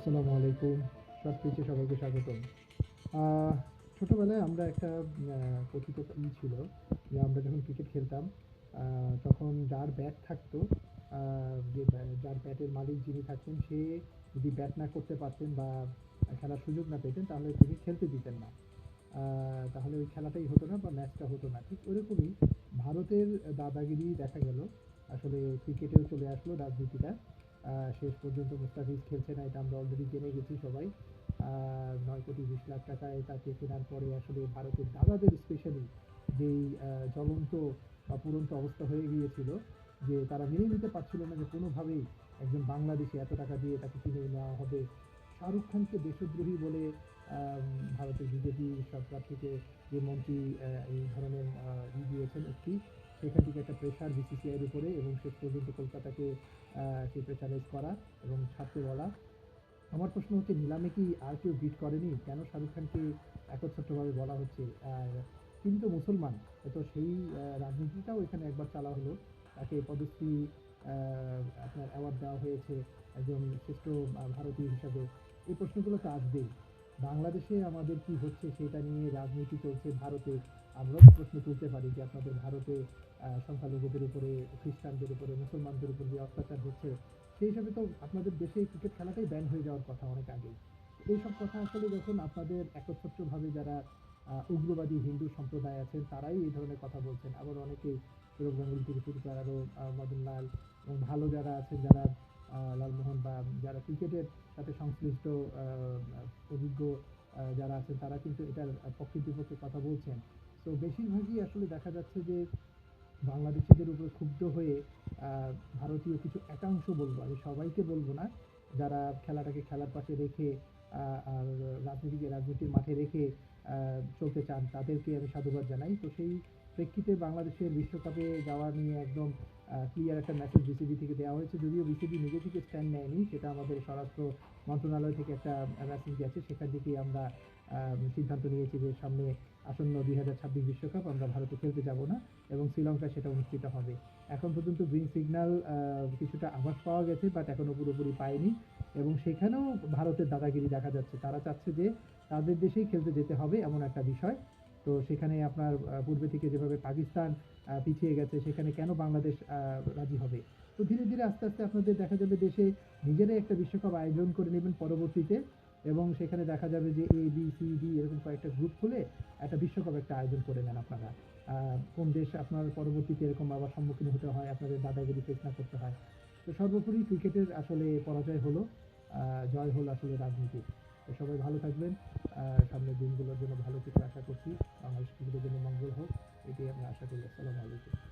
আসসালামু আলাইকুম। শর্ট পিচে সবাইকে স্বাগতম। ছোটোবেলায় আমরা একটা কথিত ই ছিল? যে আমরা যখন ক্রিকেট খেলতাম তখন যার ব্যাট থাকতো যে যার ব্যাটের মালিক যিনি থাকতেন, সে যদি ব্যাট না করতে পারতেন বা খেলার সুযোগ না পেতেন, তাহলে তিনি খেলতে দিতেন না। তাহলে ওই খেলাটাই হতো না বা ম্যাচটা হতো না। ঠিক ওরকমই ভারতের দাদাগিরি দেখা গেল। আসলে ক্রিকেটেও চলে আসলো রাজনীতিটা। শেষ পর্যন্ত মুস্তাফিজ খেলছে না, এটা আমরা অলরেডি জেনে গেছি সবাই। নয় কোটি বিশ লাখ টাকায় তাকে কেনার পরে আসলে ভারতের দাদাদের স্পেশালি যেই জ্বলন্ত বা পুরন্ত অবস্থা হয়ে গিয়েছিল, যে তারা মেনে নিতে পারছিল না যে কোনোভাবেই একজন বাংলাদেশি এত টাকা দিয়ে তাকে কিনে নেওয়া হবে। শাহরুখ খানকে দেশদ্রোহী বলে ভারতের বিজেপি সরকার থেকে যে মন্ত্রী এই ধরনের দিয়েছেন একটি সেখান থেকে একটা প্রেশার বিসিসিআইয়ের উপরে এবং শেষ পর্যন্ত কলকাতাকে সেই প্রেশারাইজ করা এবং ছাড়তে বলা। আমার প্রশ্ন হচ্ছে, নিলামে কি আর কেউ বিট করেনি? কেন শাহরুখ খানকে একচ্ছত্রভাবে বলা হচ্ছে? আর তিনি তো মুসলমান তো সেই রাজনীতিটাও এখানে একবার চালা হলো। তাকে পদশ্রী আপনার অ্যাওয়ার্ড দেওয়া হয়েছে একজন শ্রেষ্ঠ ভারতীয় হিসাবে। এই প্রশ্নগুলো তো আসবেই। বাংলাদেশে আমাদের কি হচ্ছে সেটা নিয়ে রাজনীতি চলছে ভারতে, আমরাও প্রশ্ন তুলতে পারি যে আপনাদের ভারতে সংখ্যালঘুদের উপরে, খ্রিস্টানদের উপরে, মুসলমানদের উপরে যে অত্যাচার হচ্ছে, সেই হিসাবে তো আপনাদের দেশে ক্রিকেট খেলাটাই ব্যান হয়ে যাওয়ার কথা অনেক আগেই। এইসব কথা আসলে যখন আপনাদের একচ্ছত্রভাবে যারা উগ্রবাদী হিন্দু সম্প্রদায় আছেন, তারাই এই ধরনের কথা বলছেন। আবার অনেকেই সৌরভ গাঙ্গুলি থেকে শুরু আরও মদনলাল এবং ভালো যারা আছেন, যারা লালমোহন বা যারা ক্রিকেটের সাথে সংশ্লিষ্ট অভিজ্ঞ যারা আছেন, তারা কিন্তু এটার পক্ষে বিপক্ষে কথা বলছেন। তো বেশিরভাগই আসলে দেখা যাচ্ছে যে বাংলাদেশিদের উপরে ক্ষুব্ধ হয়ে ভারতীয় কিছু একাংশ বলব আমি সবাইকে বলব না, যারা খেলাটাকে খেলার পাশে রেখে আর রাজনীতিকে রাজনীতির মাঠে রেখে চলতে চান, তাদেরকে আমি সাধুবাদ জানাই। তো সেই প্রেক্ষিতে বাংলাদেশের বিশ্বকাপে যাওয়া নিয়ে একদম ক্লিয়ার একটা মেসেজ বিসিবি থেকে দেওয়া হয়েছে। যদিও বিসিবি নিজে থেকে স্ট্যান্ড নেয়নি, সেটা আমাদের স্বরাষ্ট্র মন্ত্রণালয় থেকে একটা মেসেজ গেছে। সেখান থেকেই আমরা সিদ্ধান্ত নিয়েছি যে সামনে আসন্ন দুই হাজার ছাব্বিশ বিশ্বকাপ আমরা ভারতে খেলতে যাব না এবং শ্রীলঙ্কায় সেটা অনুষ্ঠিত হবে। এখন পর্যন্ত গ্রিন সিগন্যাল কিছুটা আভাস পাওয়া গেছে বাট এখনও পুরোপুরি পায়নি। এবং সেখানেও ভারতের দাদাগিরি দেখা যাচ্ছে। তারা চাচ্ছে যে তাদের দেশেই খেলতে যেতে হবে, এমন একটা বিষয়। তো সেখানে আপনার পূর্বে থেকে যেভাবে পাকিস্তান পিছিয়ে গেছে, সেখানে কেন বাংলাদেশ রাজি হবে? তো ধীরে ধীরে আস্তে আস্তে আপনাদের দেখা যাবে দেশে নিজেরাই একটা বিশ্বকাপ আয়োজন করে নেবেন পরবর্তীতে এবং সেখানে দেখা যাবে যে এ বি সি ডি এরকম কয়েকটা গ্রুপ খুলে একটা বিশ্বকাপ একটা আয়োজন করে নেন আপনারা। কোন দেশ আপনার পরবর্তীতে এরকম আবার সম্মুখীন হতে হয়, আপনাদের দাদাগিরি ফেস না করতে হয়? তো সর্বোপরি ক্রিকেটের আসলে পরাজয় হলো জয় হলো আসলে রাজনীতির। তো সবাই ভালো থাকবেন সামনের দিনগুলোর জন্য ভালো কিছু আশা করছি। ক্রিকেটের জন্য মঙ্গল হোক এটাই আমরা আশা করি। আসসালামু আলাইকুম।